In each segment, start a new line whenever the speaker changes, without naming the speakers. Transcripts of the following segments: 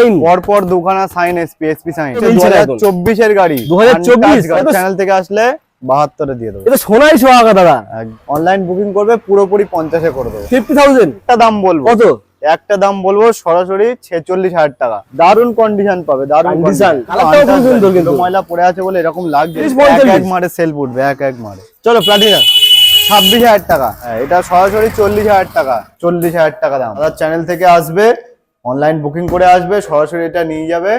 Sign.
পরপর দুখানা sign SP SP sign. দু হাজার
এখন।
গাড়ি।
2024 এ তো-
চ্যানেল থেকে আসলে বাহাত্তরে দিয়ে দেবো।
এটা সোনাই সোহাগা দাদা।
অনলাইন বুকিং করবে পুরোপুরি পঞ্চাশে করে দেবো।
Fifty thousand?
একটা দাম বলব।
কত?
একটা দাম বলব সরাসরি ছেচল্লিশ হাজার টাকা। দারুণ কন্ডিশন পাবে
দারুণ।
ময়লা পড়ে আছে বলে এরকম লাগছে। এক এক মারে সেল উঠবে এক এক মারে।
চলো প্লাটিনা
ছাব্বিশ হাজার টাকা। হ্যাঁ, এটা সরাসরি চল্লিশ হাজার টাকা। চল্লিশ হাজার টাকা দাম। দাদার চ্যানেল থেকে আসবে অনলাইন বুকিং করে আসবে, সরাসরি এটা নিয়ে যাবে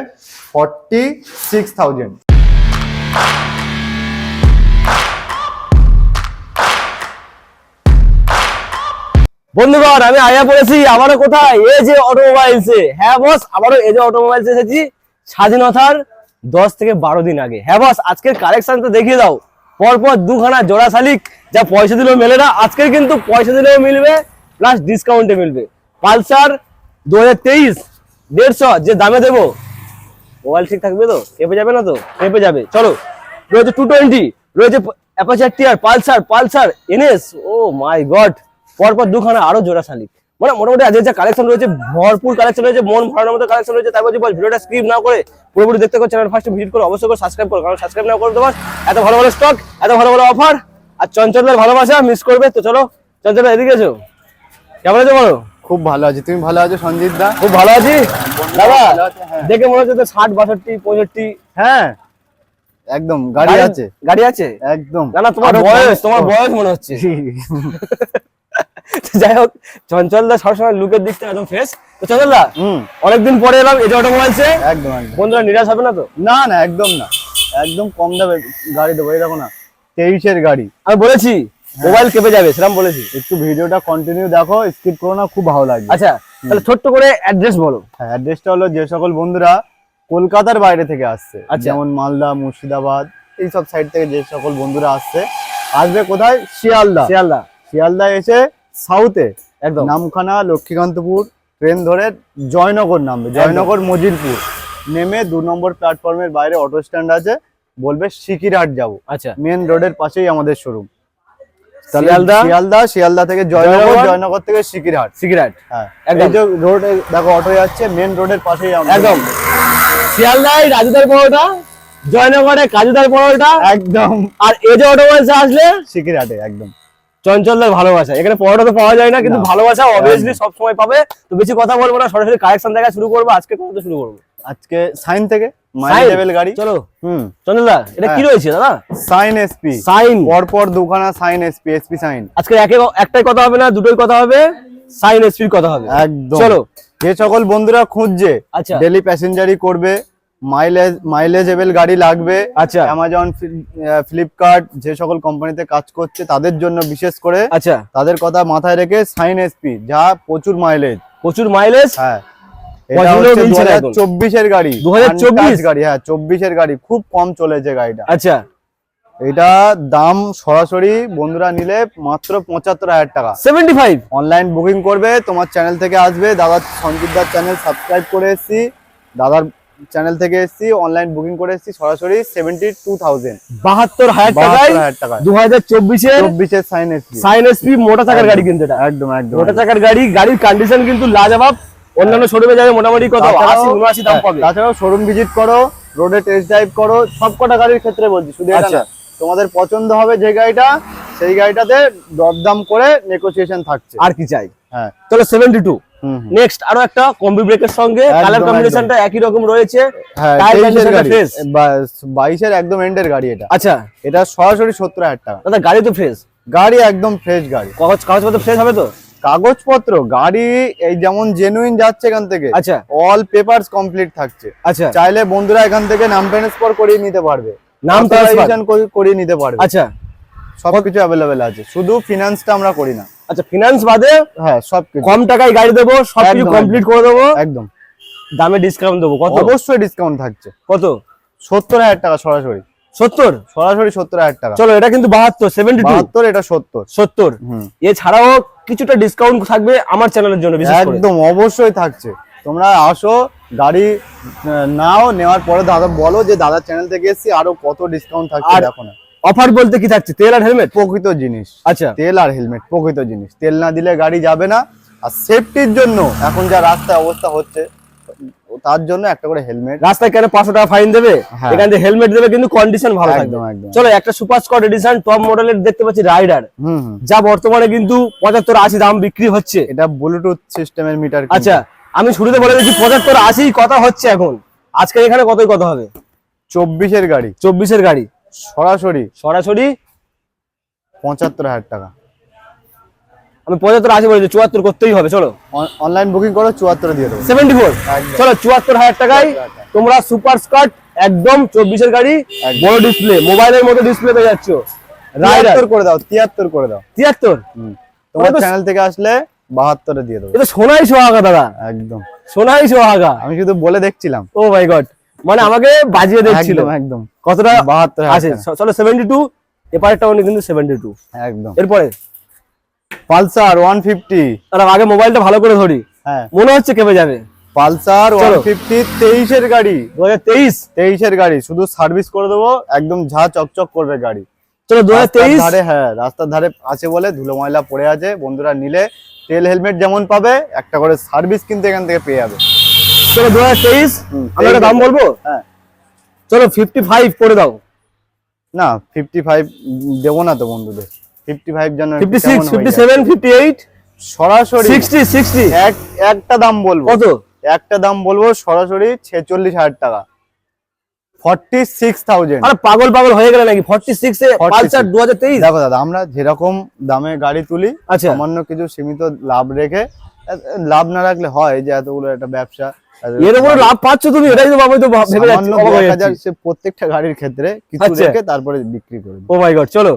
ফর্টি সিক্স থাউজেন্ড
বন্ধুগণ, আমি আয়া পড়েছি আবারও কোথায়? এ যে অটোমোবাইলসে হ্যাঁ বস আবারও এ যে অটোমোবাইলসে এসেছি স্বাধীনতার দশ থেকে বারো দিন আগে। হ্যাঁ বস আজকের কালেকশন তো দেখিয়ে দাও। পরপর দুখানা জোড়া শালিক, যা পয়সা দিলেও মেলে না, আজকের কিন্তু পয়সা দিলেও মিলবে প্লাস ডিসকাউন্টে মিলবে। পালসার দু হাজার তেইশ, দেড়শো, যে দামে দেবো। মোবাইল ঠিক থাকবে তো? কেঁপে যাবে না তো? কেঁপে যাবে। চলো। রয়েছে টু টোয়েন্টি রয়েছে অ্যাপাচার টিয়ার Pulsar Pulsar NS oh my god পরপর দুখানা আরও জোড়া মানে মোটামুটি আজকে যা কালেকশন রয়েছে, ভরপুর কালেকশন রয়েছে, মন ভরানোর মতো কালেকশন রয়েছে। তারপর বল ভিডিওটা স্ক্রিপ না করে, পুরোপুরি দেখতে করে চ্যানেল ফার্স্ট ভিজিট করে, অবশ্যই করে সাবস্ক্রাইব করো। কারণ সাবস্ক্রাইব না করে তোমার এত ভালো ভালো স্টক এত ভালো ভালো অফার আর চঞ্চলের ভালোবাসা মিস করবে। তো চলো, চঞ্চল এদিকে এসো। কেমন আছো বলো?
খুব ভালো আছি। তুমি ভালো আছো সঞ্জিত দা?
খুব ভালো আছি? দাদা
হ্যাঁ।
দেখে মনে হচ্ছে তো ষাট বাষট্টি পঁয়ষট্টি।
হ্যাঁ। একদম গাড়ি আছে।
গাড়ি আছে?
একদম।
না না তোমার বয়স তোমার বয়স মনে হচ্ছে। যাই হোক চঞ্চল দা সবসময় লুকের দিক থেকে একদম ফ্রেশ তো চঞ্চল দা অনেকদিন পরে এলাম এই যে
একদম একদম।
বন্ধুরা নিরাশ হবে না তো?
না না একদম না। একদম কম দামে গাড়ি দেবো এই দেখো না তেইশের গাড়ি।
আমি বলেছি মোবাইল কেঁপে যাবে সেরকম বলেছি।
একটু ভিডিওটা কন্টিনিউ দেখো স্কিপ করো না খুব ভালো লাগবে।
আচ্ছা তাহলে ছোট্ট করে অ্যাড্রেস বলো।
হ্যাঁ অ্যাড্রেসটা হলো যে সকল বন্ধুরা কলকাতার বাইরে থেকে আসছে।
আচ্ছা।
যেমন মালদা মুর্শিদাবাদ এই সব সাইড থেকে যে সকল বন্ধুরা আসছে আসবে কোথায়? শিয়ালদা।
শিয়ালদা।
শিয়ালদা এসে সাউথে
একদম।
নামখানা লক্ষ্মীকান্তপুর ট্রেন ধরে জয়নগর নামবে জয়নগর মজিরপুর নেমে দু নম্বর প্ল্যাটফর্মের বাইরে অটো স্ট্যান্ড আছে বলবে সিকিরহাট যাব।
আচ্ছা।
মেন রোডের পাশেই আমাদের শোরুম
শিয়ালদা?
শিয়ালদা শিয়ালদা থেকে জয়নগর
জয়নগর?
থেকে সিকিরহাট।
সিগারেট
হ্যাঁ।
একদম।
রোড দেখো অটো যাচ্ছে মেন রোডের পাশেই
একদম। শিয়ালদায় রাজুদার পরোটা জয়নগরে কাজুদার পরোটা।
একদম।
আর এই যে অটোমোবাইলসে আসলে
সিকিরহাটে একদম।
চঞ্চলদার ভালোবাসা। এখানে পরোটা তো পাওয়া যায় না কিন্তু ভালোবাসা অবভিয়াসলি সব সময় পাবে। তো বেশি কথা বলব না সরাসরি কালেকশন দেখা শুরু করব আজকে কথা শুরু করব?
আজকে সাইন থেকে মাইল লেভেল গাড়ি।
চলো।
হুম।
চঞ্চলদা এটা কি
হ্যাঁ।
রয়েছে দাদা?
Shine SP.
সাইন।
পরপর দুখানা সাইন এসপি এসপি সাইন।
আজকে একে একটাই কথা হবে না দুটোই কথা হবে? সাইন এসপির কথা হবে।
একদম।
চলো।
যে সকল বন্ধুরা খুঁজছে
আচ্ছা।
ডেলি প্যাসেঞ্জারি করবে মাইলেজ মাইলেজেবল গাড়ি লাগবে
আচ্ছা।
অ্যামাজন ফ্লিপকার্ট যে সকল কোম্পানিতে কাজ করছে তাদের জন্য বিশেষ করে
আচ্ছা।
তাদের কথা মাথায় রেখে সাইন এসপি যা প্রচুর মাইলেজ
প্রচুর মাইলেজ
হ্যাঁ। চব্বিশের গাড়ি।
2024
Untouched গাড়ি হ্যাঁ চব্বিশের গাড়ি। খুব কম চলেছে গাড়িটা।
আচ্ছা।
এটা দাম সরাসরি বন্ধুরা নিলে মাত্র পঁচাত্তর হাজার টাকা।
সেভেন্টি ফাইভ
অনলাইন বুকিং করবে তোমার চ্যানেল থেকে আসবে। দাদার সঞ্জিতদার চ্যানেল সাবস্ক্রাইব করে এসেছি। দাদার চ্যানেল থেকে এসেছি অনলাইন বুকিং করে এসেছি সরাসরি সেভেন্টি টু থাউজেন্ড
বাহাত্তর হাজার
টাকা
দু হাজার চব্বিশের
চব্বিশের সাইন এসেছি।
সাইন এসপি মোটা চাকার গাড়ি কিন্তু এটা।
একদম একদম
মোটা চাকার গাড়ি গাড়ির কন্ডিশন কিন্তু লাজবাব। অন্যান্য শোরুমে যাবে মোটামুটি কত? আশি উনআশি দাম
হ্যাঁ,
পাবে।
তাছাড়াও শোরুম ভিজিট করো রোডে টেস্ট ড্রাইভ করো সব কটা গাড়ির ক্ষেত্রে বলছি শুধু এটা
আচ্ছা।
না। তোমাদের পছন্দ হবে যে গাড়িটা সেই গাড়িটাতে দরদাম করে নেগোসিয়েশন থাকছে।
আর কি চাই?
হ্যাঁ।
চলো সেভেন্টি টু। নেক্সট আরও একটা কম্বি ব্রেকের সঙ্গে। কালার কম্বিনেশনটা একই রকম রয়েছে।
হ্যাঁ বাইশের একদম এন্ডের গাড়ি এটা।
আচ্ছা।
এটা সরাসরি সত্তর হাজার টাকা।
দাদা গাড়ি তো ফ্রেশ
গাড়ি একদম ফ্রেশ গাড়ি।
কাগজ কাগজপত্র ফ্রেশ হবে তো?
কাগজপত্র গাড়ি এই যেমন জেনুইন যাচ্ছে এখান থেকে
আচ্ছা।
অল পেপারস কমপ্লিট থাকছে।
আচ্ছা।
চাইলে বন্ধুরা এখান থেকে নাম ট্রান্সফার করিয়ে নিতে পারবে।
নাম ট্রান্সফার
করিয়ে নিতে পারবে।
আচ্ছা।
সবকিছু অ্যাভেলেবেল আছে। শুধু ফিনান্সটা আমরা করি না।
আচ্ছা ফিনান্স বাদে
হ্যাঁ সবকিছু।
কম টাকায় গাড়ি দেবো সবকিছু কমপ্লিট করে দেবো।
একদম।
দামে ডিসকাউন্ট দেবো। কত?
অবশ্যই ডিসকাউন্ট থাকছে।
কত?
সত্তর হাজার টাকা সরাসরি।
সত্তর?
সরাসরি সত্তর হাজার টাকা।
চলো এটা কিন্তু বাহাত্তর সেভেন্টি
বাহাত্তর এটা সত্তর।
সত্তর। এছাড়াও কিছুটা ডিসকাউন্ট থাকবে আমার চ্যানেলের জন্য বিশেষ করে।
একদম অবশ্যই থাকছে। তোমরা আসো গাড়ি নাও নেওয়ার পরে দাদা বলো যে দাদার চ্যানেল থেকে এসেছি আরও কত ডিসকাউন্ট থাকছে দেখো না।
অফার বলতে কি থাকছে? তেল আর হেলমেট
প্রকৃত জিনিস।
আচ্ছা।
তেল আর হেলমেট প্রকৃত জিনিস। তেল না দিলে গাড়ি যাবে না। আর সেফটির জন্য এখন যা রাস্তায় অবস্থা হচ্ছে তার জন্য একটা করে হেলমেট
রাস্তায় কেন পাঁচশো টাকা ফাইন দেবে?
হ্যাঁ।
এখান থেকে হেলমেট দেবে কিন্তু কন্ডিশন ভালো থাকবে। চলো একটা সুপার স্কট এডিশন টপ মডেলের দেখতে পাচ্ছি রাইডার যা বর্তমানে কিন্তু পঁচাত্তর আশি দাম বিক্রি হচ্ছে।
এটা ব্লুটুথ সিস্টেমের মিটার
আচ্ছা আমি শুরুতে বলে দিচ্ছি পঁচাত্তর আশি কথা হচ্ছে এখন। আজকে এখানে কতই কথা হবে?
চব্বিশের গাড়ি।
চব্বিশের গাড়ি।
সরাসরি।
সরাসরি
পঁচাত্তর হাজার টাকা।
আমি পঁচাত্তর আশি বলেছি চুয়াত্তর করতেই হবে চলো।
অনলাইন বুকিং করো চুয়াত্তর দিয়ে দেবো।
সেভেন্টি ফোর চলো চুয়াত্তর হাজার টাকায় তোমরা সুপার স্কার্ট একদম চব্বিশের গাড়ি বড় ডিসপ্লে মোবাইলের মতো ডিসপ্লে পেয়ে যাচ্ছ। রাইডার
করে দাও তিয়াত্তর করে দাও।
তিয়াত্তর।
তোমার চ্যানেল থেকে আসলে বাহাত্তরে দিয়ে দেবো।
এটা সোনাই সোহাগা দাদা।
একদম।
সোনাই সোহাগা।
আমি শুধু বলে দেখছিলাম।
ও মাই গড মানে আমাকে বাজিয়ে দেখছিল।
একদম।
কতটা
বাহাত্তর
আছে চলো সেভেন্টি টু এপারেরটা কিন্তু সেভেন্টি টু
একদম।
এরপরে?
পালসার ওয়ান ফিফটি
আগে মোবাইলটা ভালো করে ধরি।
হ্যাঁ।
মনে হচ্ছে কেঁপে যাবে।
Pulsar one. ফিফটি তেইশের গাড়ি।
দু হাজার তেইশ।
তেইশের গাড়ি শুধু সার্ভিস করে দেবো একদম ঝা চকচক করবে গাড়ি।
চলো দু হাজার তেইশ।
ধারে হ্যাঁ রাস্তার ধারে আছে বলে ধুলো ময়লা পড়ে আছে বন্ধুরা নিলে তেল হেলমেট যেমন পাবে একটা করে সার্ভিস কিন্তু এখান থেকে পেয়ে যাবে।
চলো দু হাজার তেইশ আমরা দাম বলব?
হ্যাঁ।
চলো ফিফটি ফাইভ করে দাও।
না ফিফটি ফাইভ দেবো না তো বন্ধুদের। সরাসরি এক একটা দাম বলব।
কত?
একটা দাম বলব সরাসরি ছেচল্লিশ হাজার টাকা।
আরে পাগল পাগল হয়ে গেলে নাকি? এ পালসার
দেখো দাদা আমরা যেরকম দামে গাড়ি তুলি
আচ্ছা।
সামান্য কিছু সীমিত লাভ রেখে লাভ না রাখলে হয় যে এতগুলো একটা ব্যবসা।
এর উপরে লাভ পাচ্ছ তুমি এটাই তো বাবা তো ভেবে যাচ্ছি।
সে প্রত্যেকটা গাড়ির ক্ষেত্রে কিছু
আচ্ছা।
রেখে তারপরে বিক্রি করে
ও মাই গড চলো।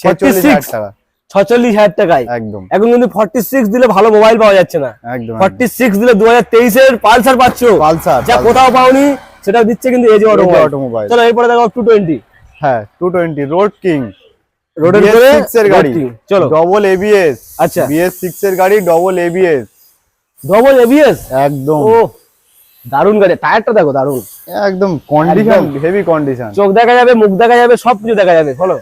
ছেচল্লিশ হাজার
46
টাকা।
ছচল্লিশ হাজার টাকায়।
একদম।
এখন কিন্তু ফর্টি সিক্স দিলে ভালো মোবাইল পাওয়া যাচ্ছে না।
একদম
ফর্টি সিক্স দিলে দু হাজার তেইশের পালসার পাচ্ছ।
পালসার
যা কোথাও পাওনি সেটা দিচ্ছে কিন্তু এজে অটো
অটোমোবাইল
চলো এরপরে দেখো টু টোয়েন্টি
হ্যাঁ টু টোয়েন্টি রোড কিং
রোডের
এর গাড়ি।
চলো।
ডবল এবিএস
আচ্ছা।
বিএস সিক্স এর গাড়ি ডবল এবিএস
ডবল এবিএস
একদম।
দারুণ গাড়ি টায়ারটা দেখো দারুণ
একদম কন্ডিশন হেভি কন্ডিশন
চোখ দেখা যাবে মুখ দেখা যাবে সবকিছু দেখা যাবে বলো।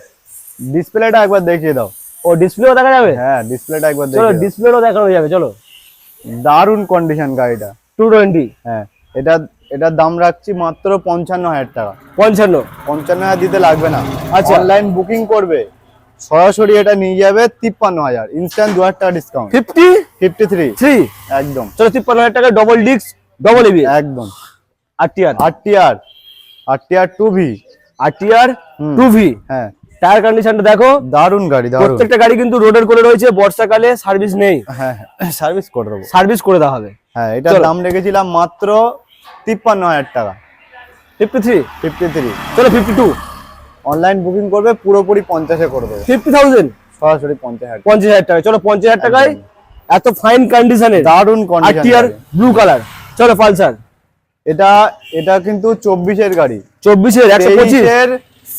ডিসপ্লেটা একবার দেখিয়ে দাও।
ও ডিসপ্লেও দেখা যাবে?
হ্যাঁ ডিসপ্লেটা একবার
চলো
দাও।
ডিসপ্লেও দেখানো যাবে চলো।
দারুণ কন্ডিশন গাড়িটা।
টু টোয়েন্টি
হ্যাঁ এটা এটার দাম রাখছি মাত্র পঞ্চান্ন হাজার টাকা।
পঞ্চান্ন।
পঞ্চান্ন হাজার দিতে লাগবে না।
আচ্ছা।
অনলাইন বুকিং করবে সরাসরি এটা নিয়ে যাবে তিপ্পান্ন হাজার। ইনস্ট্যান্ট দু হাজার টাকা discount
fifty
fifty three
three
একদম।
চলো তিপ্পান্ন হাজার টাকা ডবল ডিস্ক ডবল এবি
একদম।
R TR
R T R R two V
R two V
হ্যাঁ।
টায়ার কন্ডিশনটা দেখো।
দারুণ গাড়ি দারুণ
প্রত্যেকটা গাড়ি কিন্তু রোডের করে রয়েছে বর্ষাকালে সার্ভিস নেই।
হ্যাঁ সার্ভিস করে দেবো।
সার্ভিস করে দেওয়া হবে।
হ্যাঁ
চলো।
দাম রেখেছিলাম মাত্র তিপ্পান্ন হাজার টাকা।
ফিফটি থ্রি
ফিফটি থ্রি
চলো ফিফটি টু
অনলাইন বুকিং করবে পুরোপুরি পঞ্চাশে করে দেবো।
ফিফটি থাউজেন্ড
সরাসরি পঞ্চাশ হাজার
পঞ্চাশ হাজার টাকা চলো পঞ্চাশ হাজার টাকায় এত ফাইন কন্ডিশনের
দারুণ
আর
কন্ডিশন
ব্লু কালার চলো পালসার।
এটা এটা কিন্তু চব্বিশের গাড়ি।
চব্বিশের একশো পঁচিশ।
তেইশের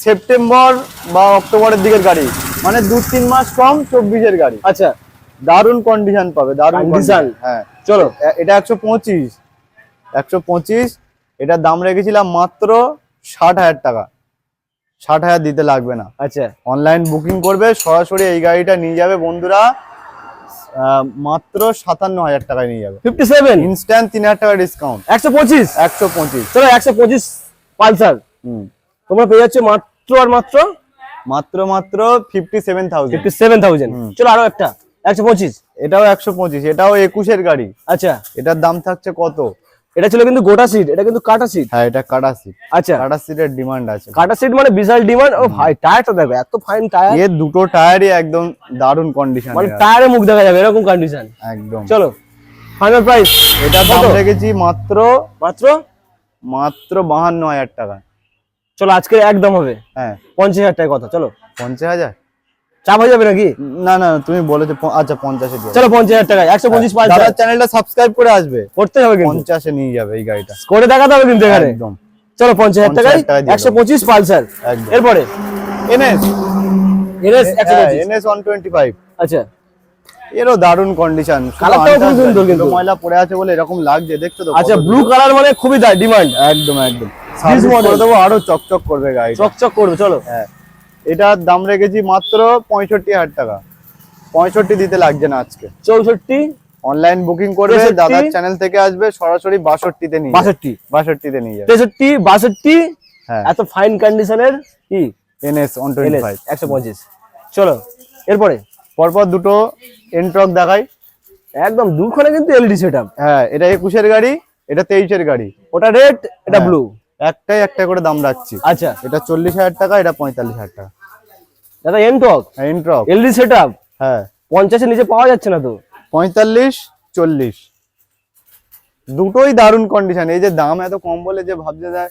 সেপ্টেম্বর বা অক্টোবরের দিকের গাড়ি। মানে দু তিন মাস কম চব্বিশের গাড়ি।
আচ্ছা।
দারুণ কন্ডিশন পাবে
দারুণ?
কন্ডিশন হ্যাঁ।
চলো।
এটা একশো পঁচিশ। একশো পঁচিশ এটার দাম রেখেছিলাম মাত্র ষাট হাজার টাকা। ষাট হাজার দিতে লাগবে না।
আচ্ছা।
অনলাইন বুকিং করবে সরাসরি এই গাড়িটা নিয়ে যাবে বন্ধুরা। মাত্র সাতান্ন হাজার টাকায় নিয়ে যাবে।
ফিফটি সেভেন
ইনস্ট্যান্ট তিন হাজার টাকা ডিসকাউন্ট
একশো পঁচিশ?
একশো পঁচিশ।
চলো একশো পঁচিশ পালসার।
হুম।
তোমরা পেয়ে যাচ্ছ মাত্র আর মাত্র?
মাত্র মাত্র fifty seven thousand
fifty seven thousand চলো আরও একটা। একশো পঁচিশ?
এটাও একশো পঁচিশ এটাও একুশের গাড়ি।
আচ্ছা।
এটার দাম থাকছে কত?
এটা ছিল কিন্তু গোটা সিট এটা কিন্তু কাটা সিট
হ্যাঁ এটা কাটা সিট
আচ্ছা।
কাটা সিটের ডিমান্ড আছে।
কাটা সিট মানে বিশাল ডিমান্ড ও ভাই টায়ারটা দেখো এত ফাইন টায়ার
এর দুটো টায়ারই একদম দারুণ কন্ডিশন
মানে টায়ারে মুখ দেখা যাবে এরকম কন্ডিশন
একদম।
চলো ফাইনাল প্রাইস
এটা দাম রেখেছি মাত্র
মাত্র?
মাত্র বাহান্ন হাজার টাকা।
চলো আজকে একদম হবে।
হ্যাঁ।
পঞ্চাশ হাজার টাকা কথা চলো।
পঞ্চাশ হাজার?
চাপ হয়ে যাবে নাকি?
না না তুমি বলেছ আচ্ছা পঞ্চাশে দিয়ে
চলো পঞ্চাশ হাজার টাকা একশো পঁচিশ পাঁচ
দাদার চ্যানেলটা সাবস্ক্রাইব করে আসবে।
করতে হবে
পঞ্চাশে নিয়ে যাবে এই গাড়িটা।
করে দেখাতে হবে কিন্তু এখানে।
একদম।
চলো পঞ্চাশ হাজার টাকায়
টাকায়
একশো পঁচিশ পালসার এরপরে?
NS.
NS
NS one twenty five
আচ্ছা।
এরও দারুণ কন্ডিশন
কালারটাও খুব সুন্দর কিন্তু।
ময়লা পড়ে আছে বলে এরকম লাগছে দেখছ তো
আচ্ছা ব্লু কালার মানে খুবই ডিমান্ড
একদম একদম। সার্ভিস। করে দেবো আরও চকচক করবে গাড়ি
চকচক করবে চলো।
হ্যাঁ। এটার দাম রেখেছি মাত্র পঁয়ষট্টি হাজার টাকা। পঁয়ষট্টি দিতে লাগছে না আজকে।
চৌষট্টি?
অনলাইন বুকিং করবে দাদার চ্যানেল থেকে আসবে সরাসরি বাষট্টিতে নিয়ে।
বাষট্টি?
বাষট্টিতে নিয়ে যাবে।
তেষট্টি বাষট্টি?
হ্যাঁ।
এত ফাইন কন্ডিশনের কি?
এনএস ওয়ান টোয়েন্টি ফাইভ
একশো পঁচিশ। চলো এরপরে?
পরপর দুটো এনট্রক দেখাই।
একদম দুখানে কিন্তু এলডি সেট
হ্যাঁ এটা একুশের গাড়ি এটা তেইশের গাড়ি।
ওটা রেড এটা
হ্যাঁ।
ব্লু
একটাই একটা করে দাম রাখছি।
আচ্ছা।
এটা চল্লিশ হাজার টাকা এটা পঁয়তাল্লিশ হাজার টাকা।
দাদা NTorq
NTorq
LED set up
হ্যাঁ।
পঞ্চাশের নিচে পাওয়া যাচ্ছে না তো?
পঁয়তাল্লিশ চল্লিশ। দুটোই দারুণ কন্ডিশন এই যে দাম এত কম বলে যে ভাবছে দেয়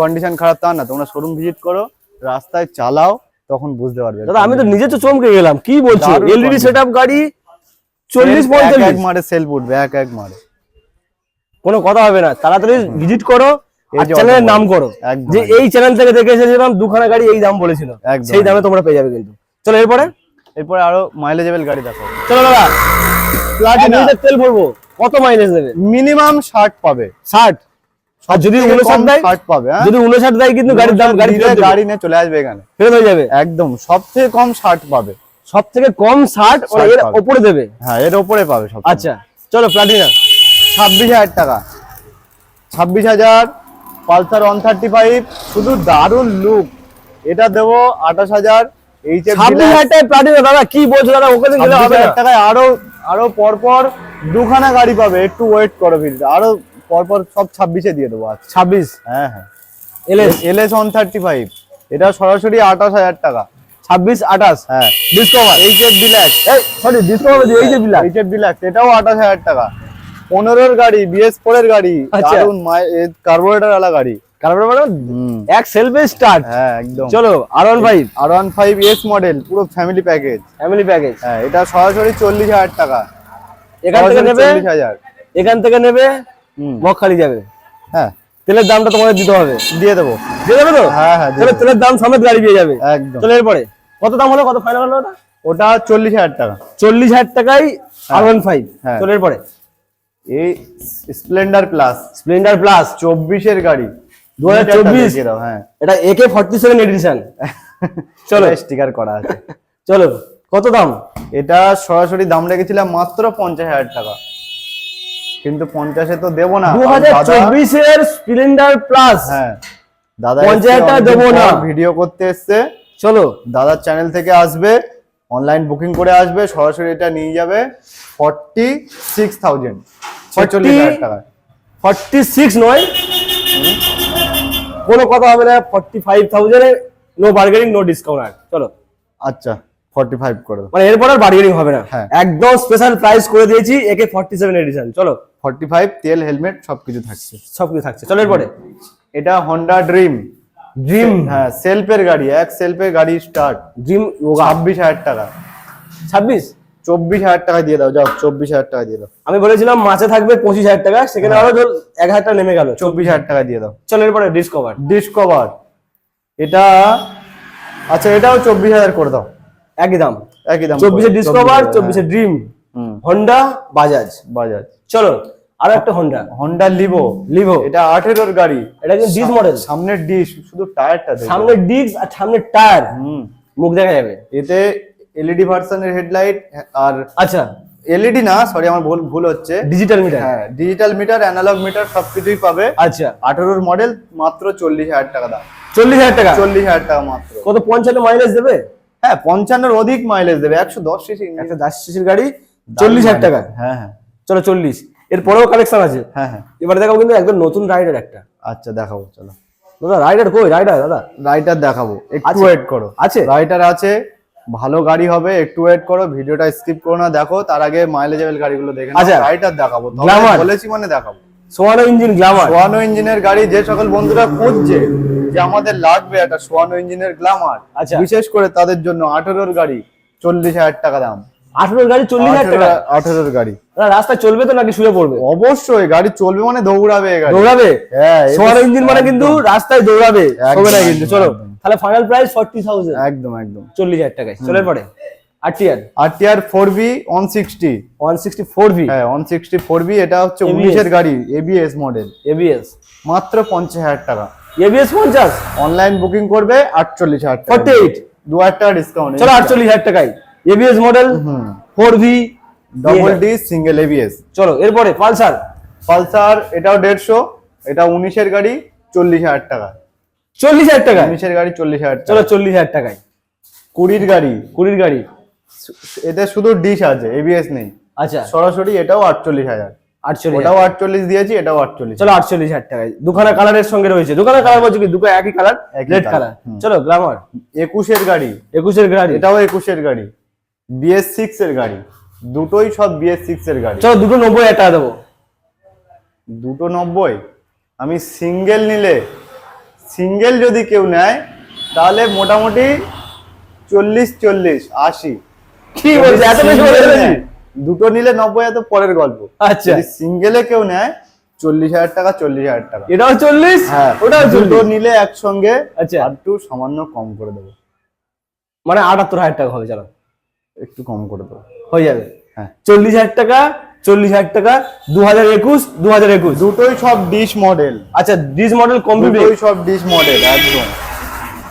কন্ডিশন খারাপ তা না। তোমরা শোরুম ভিজিট করো রাস্তায় চালাও তখন বুঝতে পারবে।
দাদা আমি তো নিজে তো চমকে গেলাম। কি বলছো? LED
condition।
সেট গাড়ি চল্লিশ
এক এক
পঁয়তাল্লিশ।
মারে সেল উঠবে এক এক মারে।
কোনো কথা হবে না। তাড়াতাড়ি ভিজিট করো। চ্যানেলের নাম করো। যে এই চ্যানেল থেকে দেখে এসেছিলাম দুখানা গাড়ি এই দাম বলেছিল। সেই দামে তোমরা পেয়ে যাবে কিন্তু। চলো এরপরে?
এরপরে আরও মাইলেজেবল গাড়ি দেখো
চলো দাদা।
Platina।
তেল ভরবো। কত মাইলেজ দেবে?
মিনিমাম ষাট পাবে।
ষাট? আর যদি দেয়?
পাবে হ্যাঁ?
যদি উনষাট দেয় কিন্তু গাড়ির দাম গাড়ি ফেরত
গাড়ি নিয়ে চলে আসবে এখানে।
ফেরত হয়ে যাবে?
একদম কম ষাট পাবে।
সব থেকে কম
60
এর দেবে?
হ্যাঁ এর পাবে সব
আচ্ছা চলো প্লাটিনা
ছাব্বিশ হাজার টাকা। ছাব্বিশ হাজার পালসার ওয়ান থার্টি ফাইভ শুধু দারুণ লুক এটা দেবো আঠাশ হাজার
দাদা কি বলছো দাদা ওখানে গেলে হবে
টাকায় আরও আরও পরপর দুখানা গাড়ি পাবে একটু ওয়েট করো ভিড় আরও পরপর সব ছাব্বিশে দিয়ে দেবো
ছাব্বিশ?
হ্যাঁ হ্যাঁ।
এলএস?
ওয়ান থার্টি ফাইভ এটা সরাসরি আঠাশ হাজার টাকা।
ছাব্বিশ আঠাশ?
হ্যাঁ।
Discover
H F Deluxe
sorry Discover
H F Deluxe এটাও আঠাশ হাজার টাকা। পনেরোর গাড়ি বিএস ফোর এর গাড়ি
আচ্ছা।
দারুণ কার্বোরেটর ওয়ালা গাড়ি।
কারণ মানে এক সেলফে স্টার্ট
হ্যাঁ একদম।
চলো R one five
R one five S model পুরো ফ্যামিলি প্যাকেজ
ফ্যামিলি প্যাকেজ
হ্যাঁ এটা সরাসরি চল্লিশ হাজার টাকা।
এখান থেকে নেবে?
চল্লিশ হাজার।
এখান থেকে নেবে? মগখালি যাবে।
হ্যাঁ।
তেলের দামটা তোমাদের দিতে হবে।
দিয়ে দেবো।
দিয়ে দেবে তো?
হ্যাঁ হ্যাঁ।
তেলের দাম সমেত গাড়ি পেয়ে যাবে।
একদম।
চলো এরপরে কত দাম হলো কত ফাইনাল হলো ওটা?
ওটা চল্লিশ হাজার টাকা।
চল্লিশ হাজার টাকায় আর ওয়ান ফাইভ
হ্যাঁ।
চলো এরপরে।
এই স্প্লেন্ডার প্লাস
স্প্লেন্ডার প্লাস
চব্বিশের গাড়ি।
2024
দেখিয়ে দাও, হ্যাঁ।
এটা একে ফর্টি সেভেন এডিশন চলো।
স্টিকার করা আছে।
চলো। কত দাম?
এটা সরাসরি দাম রেখেছিলাম মাত্র পঞ্চাশ হাজার টাকা। কিন্তু পঞ্চাশে তো দেবো না
দু হাজার চব্বিশের স্প্লেন্ডার প্লাস
হ্যাঁ। দাদা
50,000 টাকা দেবো না।
ভিডিও করতে এসছে।
চলো।
দাদার চ্যানেল থেকে আসবে অনলাইন বুকিং করে আসবে সরাসরি এটা নিয়ে যাবে। ফর্টি সিক্স থাউজেন্ড হাজার
ফর্টি সিক্স নয়। কোনো কথা হবে না forty five thousand no bargaining no discount আর। চলো।
আচ্ছা ফর্টি ফাইভ করে
মানে এরপর আর বার্গেনিং হবে না।
হ্যাঁ।
একদম স্পেশাল প্রাইস করে দিয়েছি একে ফর্টি সেভেন এডিশন চলো।
ফর্টি ফাইভ তেল হেলমেট সবকিছু থাকছে।
সব কিছু থাকছে। চলো এরপরে।
এটা হন্ডা ড্রিম
ড্রিম
হ্যাঁ সেলফের গাড়ি এক সেলফের গাড়ি স্টার্ট
ড্রিম
ছাব্বিশ হাজার টাকা।
ছাব্বিশ?
চব্বিশ হাজার টাকা দিয়ে দাও যাও চব্বিশ হাজার টাকা দিয়ে দাও।
আমি বলেছিলাম মাসে থাকবে পঁচিশ হাজার টাকা সেখানে
হ্যাঁ।
আরও ধর এক হাজার টাকা নেমে গেল।
চব্বিশ হাজার টাকা দিয়ে দাও।
চলো এরপরে ডিসকভার
ডিসকভার এটা আচ্ছা এটাও চব্বিশ হাজার করে দাও।
একই দাম।
একই দাম
চব্বিশে ডিসকভার চব্বিশে ড্রিম হন্ডা বাজাজ
বাজাজ
চলো আরও একটা হন্ডা
হন্ডা লিভো
লিভো
এটা আঠেরোর গাড়ি।
এটা কিন্তু ডিস মডেল
সামনের ডিশ শুধু টায়ারটা দেখো।
সামনে ডিস্ক আর সামনে টায়ার
হুম।
মুখ দেখা যাবে।
এতে এলইডি ভার্সনের হেডলাইট আর
আচ্ছা।
এলইডি না সরি আমার ভুল ভুল হচ্ছে।
ডিজিটাল মিটার
হ্যাঁ ডিজিটাল মিটার অ্যানালগ মিটার সবকিছুই পাবে।
আচ্ছা।
আঠেরোর মডেল মাত্র চল্লিশ হাজার টাকা দাম।
চল্লিশ হাজার টাকা?
চল্লিশ হাজার টাকা মাত্র।
কত পঞ্চান্ন মাইলেজ দেবে?
হ্যাঁ পঞ্চান্নর অধিক মাইলেজ দেবে একশো দশ সিসি
একটা দাস শিশির গাড়ি চল্লিশ হাজার টাকা।
হ্যাঁ হ্যাঁ।
চলো চল্লিশ। এর পরেও কালেকশন আছে।
হ্যাঁ হ্যাঁ।
এবারে দেখাবো কিন্তু একদম নতুন রাইডার একটা।
আচ্ছা দেখাবো চলো।
দাদা রাইডার কই? রাইডার দাদা।
রাইডার দেখাবো। একটু? ওয়েট করো।
আছে?
রাইডার আছে। ভালো গাড়ি হবে একটু ওয়েট করো ভিডিওটা স্কিপ করো না দেখো তার আগে মাইলেজেবল গাড়িগুলো দেখে
আচ্ছা।
রাইটার দেখাবো বলেছি মানে দেখাবো।
সোয়ানো ইঞ্জিন গ্লামার
সোয়ানো ইঞ্জিনের গাড়ি যে সকল বন্ধুরা খুঁজছে যে আমাদের লাগবে একটা সোয়ানো ইঞ্জিনের গ্লামার
আচ্ছা।
বিশেষ করে তাদের জন্য আঠেরোর গাড়ি চল্লিশ হাজার টাকা দাম।
আঠারোর গাড়ি চল্লিশ হাজার টাকা?
আঠেরোর গাড়ি।
দাদা, রাস্তায় চলবে তো নাকি শুয়ে পড়বে?
অবশ্যই গাড়ি চলবে মানে দৌড়াবে গাড়ি।
দৌড়াবে?
হ্যাঁ
সোয়ানো ইঞ্জিন মানে কিন্তু রাস্তায় দৌড়াবে।
একদম,
হবে না কিন্তু চলো। তাহলে ফাইনাল প্রাইস ফর্টি থাউজেন্ড
একদম একদম।
চল্লিশ হাজার টাকায়। চলে পরে। আর টিয়ার
R TR four B one sixty
one sixty four V
হ্যাঁ ওয়ান সিক্সটি ফোর বি এটা হচ্ছে
ABS
উনিশের গাড়ি এবিএস মডেল
এবিএস
মাত্র পঞ্চাশ হাজার টাকা।
এবিএস পঞ্চাশ।
অনলাইন বুকিং করবে আটচল্লিশ হাজার টাকা।
48
দু হাজার টাকা ডিসকাউন্ট
চলো আটচল্লিশ হাজার টাকায়। এবিএস মডেল
হুম।
Four V
double D single ABS
চলো এরপরে পালসার।
পালসার এটাও দেড়শো। এটা উনিশের গাড়ি চল্লিশ হাজার টাকা।
চল্লিশ হাজার টাকা
উনিশের গাড়ি চল্লিশ হাজার
চলো চল্লিশ হাজার টাকায়।
কুড়ির গাড়ি।
কুড়ির গাড়ি।
এতে শুধু ডিশ আছে এবিএস নেই।
আচ্ছা।
সরাসরি এটাও আটচল্লিশ হাজার।
আটচল্লিশ
ওটাও আটচল্লিশ দিয়েছি এটাও আটচল্লিশ।
চলো আটচল্লিশ হাজার টাকায়। দুখানা কালারের সঙ্গে রয়েছে। দুখানা কালার বলছো কি দুটো একই কালার? Red colour. চলো গ্লামার
একুশের গাড়ি।
একুশের গাড়ি।
এটাও একুশের গাড়ি। বিএস সিক্স এর গাড়ি। দুটোই সব বিএস সিক্স এর গাড়ি।
চলো দুটো নব্বই টাকা দেবো।
দুটো নব্বই? আমি সিঙ্গেল নিলে সিঙ্গেল যদি কেউ নেয় তাহলে মোটামুটি চল্লিশ চল্লিশ আশি।
কি বলছো? এত বেশি
দুটো নিলে নব্বই এত পরের গল্প।
আচ্ছা।
সিঙ্গেলে কেউ নেয় চল্লিশ হাজার টাকা চল্লিশ হাজার টাকা।
এটাও চল্লিশ?
হ্যাঁ
ওটাও
দুটো নিলে একসঙ্গে
আচ্ছা।
আর একটু সামান্য কম করে দেবো।
মানে আটাত্তর হাজার টাকা হবে চলো।
একটু কম করে দেবো।
হয়ে যাবে।
হ্যাঁ।
চল্লিশ হাজার টাকা চল্লিশ হাজার টাকা দু হাজার একুশ দু হাজার একুশ।
দুটোই সব ডিশ মডেল
আচ্ছা ডিস মডেল কমপ্লিট
দুটোই সব ডিশ মডেল একদম।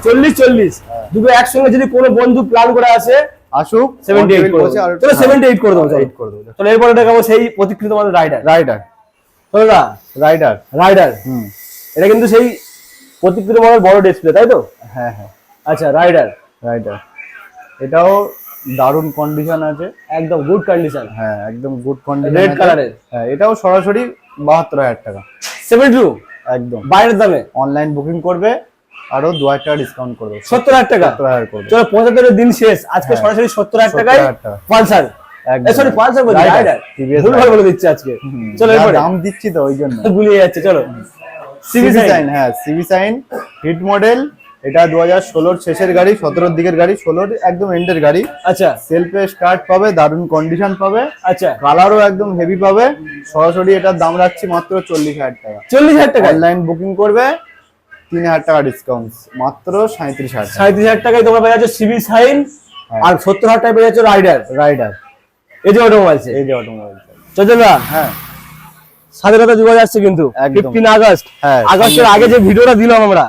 চল্লিশ চল্লিশ। দুটো একসঙ্গে যদি কোনো বন্ধু প্ল্যান করে আসে
আসুক
সেভেন্টি এইট করে চলো সেভেন্টি এইট করে দেবো
এইট করে দেবো
চলো এরপরে দেখাবো সেই প্রতিকৃত আমাদের রাইডার
রাইডার
চলো না।
রাইডার
রাইডার
হুম।
এটা কিন্তু সেই প্রতিকৃত মডেল বড় ডিসপ্লে তাই তো?
হ্যাঁ হ্যাঁ।
আচ্ছা রাইডার
রাইডার এটাও দারুণ কন্ডিশন আছে।
একদম গুড কন্ডিশন
হ্যাঁ একদম গুড কন্ডিশন
রেড এর।
হ্যাঁ এটাও সরাসরি বাহাত্তর হাজার টাকা।
সেভেন্টি টু
একদম।
বাইরের দামে?
অনলাইন বুকিং করবে আরও দু হাজার টাকা ডিসকাউন্ট করবে।
সত্তর হাজার টাকা?
সত্তর হাজার করবে।
চলো পঁচাত্তরের দিন শেষ। আজকে
হ্যাঁ।
সরাসরি সত্তর হাজার
70,000
টাকায়
টাকা।
পালসার।
একদম।
সরি পালসার বলছি রাইডার ভুল ভালো বলে দিচ্ছে আজকে। চলো এরপরে।
দাম দিচ্ছি তো ওই জন্য।
গুলিয়ে যাচ্ছে চলো। সিভি
সাইন হ্যাঁ সিভি সাইন হিট মডেল এটা দু হাজার ষোলোর শেষের গাড়ি সতেরোর দিকের গাড়ি ষোলোর একদম এন্ডের গাড়ি।
আচ্ছা।
সেলফে স্টার্ট পাবে দারুণ কন্ডিশন পাবে।
আচ্ছা।
কালারও একদম হেভি পাবে। সরাসরি এটার দাম রাখছি মাত্র চল্লিশ হাজার টাকা।
চল্লিশ হাজার টাকা?
অনলাইন বুকিং করবে তিন হাজার টাকা ডিসকাউন্ট মাত্র সাঁত্রিশ হাজার
সাঁত্রিশ হাজার টাকায় তোমরা পেয়ে যাচ্ছ সিবি সাইন
হ্যাঁ।
আর সত্তর হাজার টাকা পেয়ে যাচ্ছ রাইডার।
রাইডার।
এই যে অটোমোবাইলস
এই যে অটোমোবাইল
চচলা
হ্যাঁ।
স্বাধীনতা দিবস আসছে কিন্তু। Fifteen August.
হ্যাঁ,
আগস্টের আগে যে ভিডিওটা দিলাম আমরা।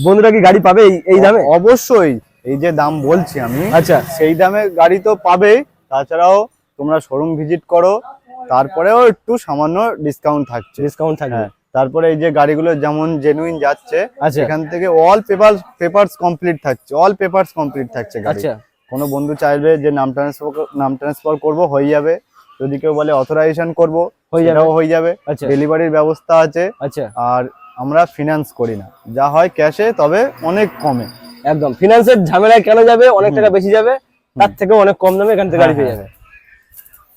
বন্ধুরা কি গাড়ি পাবে এই- দামে?
অবশ্যই। এই যে দাম বলছি আমি
আচ্ছা।
সেই দামে গাড়ি তো পাবেই। তাছাড়াও তোমরা শোরুম ভিজিট করো তারপরেও একটু সামান্য ডিসকাউন্ট থাকছে।
ডিসকাউন্ট থাকবে।
হ্যাঁ তারপরে এই যে গাড়িগুলো যেমন জেনুইন যাচ্ছে
আচ্ছা।
এখান থেকে অল পেপার পেপারস কমপ্লিট থাকছে অল পেপারস কমপ্লিট থাকছে গাড়ি।
আচ্ছা।
কোনো বন্ধু চাইবে যে নাম ট্রান্সফার নাম ট্রান্সফার করব হয়ে যাবে। যদি কেউ বলে অথরাইজেশন করব
হয়ে যাবে।
হয়ে যাবে।
আচ্ছা।
ডেলিভারির ব্যবস্থা আছে।
আচ্ছা।
আর আমরা ফিনান্স করি না। যা হয় ক্যাশে তবে অনেক কমে।
একদম। ফিনান্সের ঝামেলায় কেন যাবে? অনেক টাকা বেশি যাবে। তার থেকে অনেক কম দামে এখান থেকে গাড়ি পেয়ে যাবে।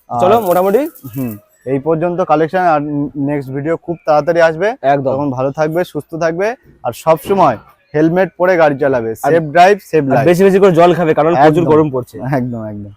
চলো মোটামুটি।
হুম। এই পর্যন্ত কালেকশন আর নেক্সট ভিডিও খুব তাড়াতাড়ি আসবে।
একদম।
তখন ভালো থাকবে সুস্থ থাকবে। আর সব সময় হেলমেট পরে গাড়ি চালাবে। সেফ ড্রাইভ সেফ লাইফ
বেশি বেশি করে জল খাবে কারণ প্রচুর গরম পড়ছে।
একদম একদম।